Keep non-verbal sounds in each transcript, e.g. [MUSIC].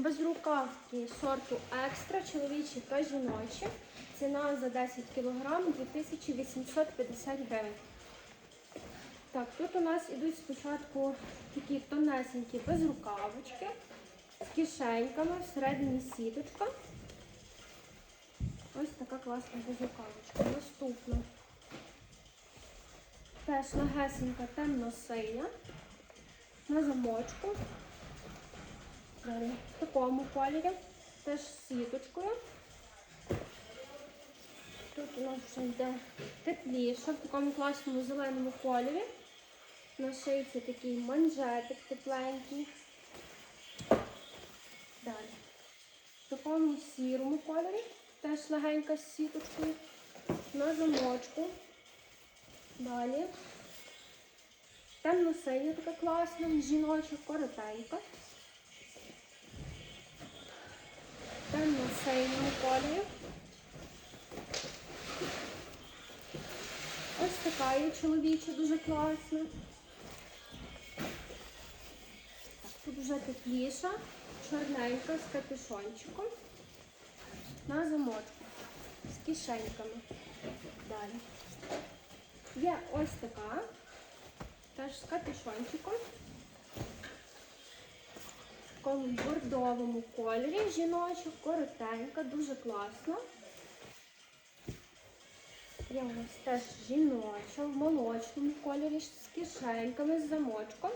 Безрукавки сорту екстра, чоловічі та жіночі. Ціна за 10 кг 2850 гривень. Так, тут у нас ідуть спочатку такі тонесенькі безрукавочки з кишеньками, всередині сіточка. Ось така класна безрукавочка. Наступна. Теж легесенька темно-синя. На замочку. В такому кольорі, теж з сіточкою. Тут у нас вже йде тепліше, в такому класному зеленому кольорі. На шийці такий манжетик тепленький. Далі. В такому сірому кольорі, теж легенька з сіточкою. На замочку. Далі. Темно-синя така класна, жіноча, коротенька. Темно-синьому кольорі. Ось така є чоловіча, дуже класна. Тут вже тепліша, чорненька з капюшончиком. На замочку. З кишеньками. Далі. Є ось така. Теж з капюшончиком. В такому бордовому кольорі жіноча, коротенька, дуже класно. Є у нас теж жіноча в молочному кольорі з кишеньками, з замочком.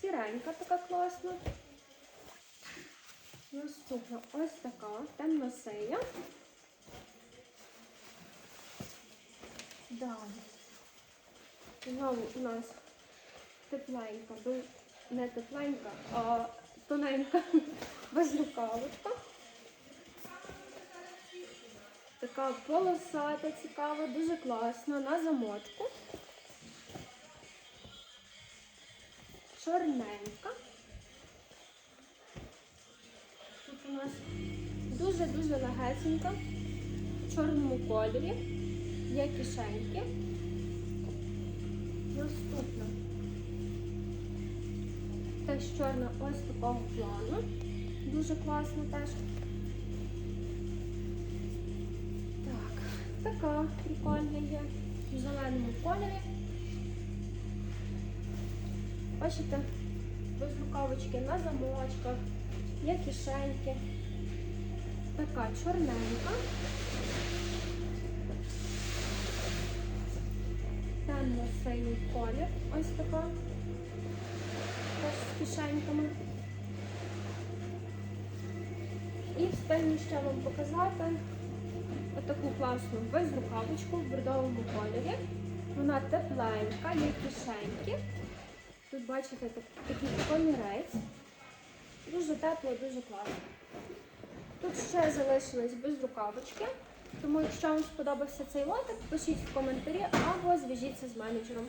Сіренька така класна. Наступна ось така темно-синя. Далі. Знову у нас тепленька, не тепленька, а тоненька [LAUGHS] безрукавочка. Така полосата, цікава, дуже класна, на замочку. Чорненька. Тут у нас дуже-дуже легесенька, в чорному кольорі. Є кишеньки. Наступна. Теж чорна ось такого плану. Дуже класно теж. Так, така прикольна є. В зеленому кольорі. Бачите, без рукавички на замочках, є кишеньки. Така чорненька. Темно-синій колір. Ось така кишеньками. І встигну ще вам показати отаку класну безрукавочку в бордовому кольорі. Вона тепленька, є кишеньки. Тут бачите такий комірець. Дуже тепло, дуже класно. Тут ще залишились безрукавочки. Тому, якщо вам сподобався цей лотик, пишіть в коментарі або зв'яжіться з менеджером.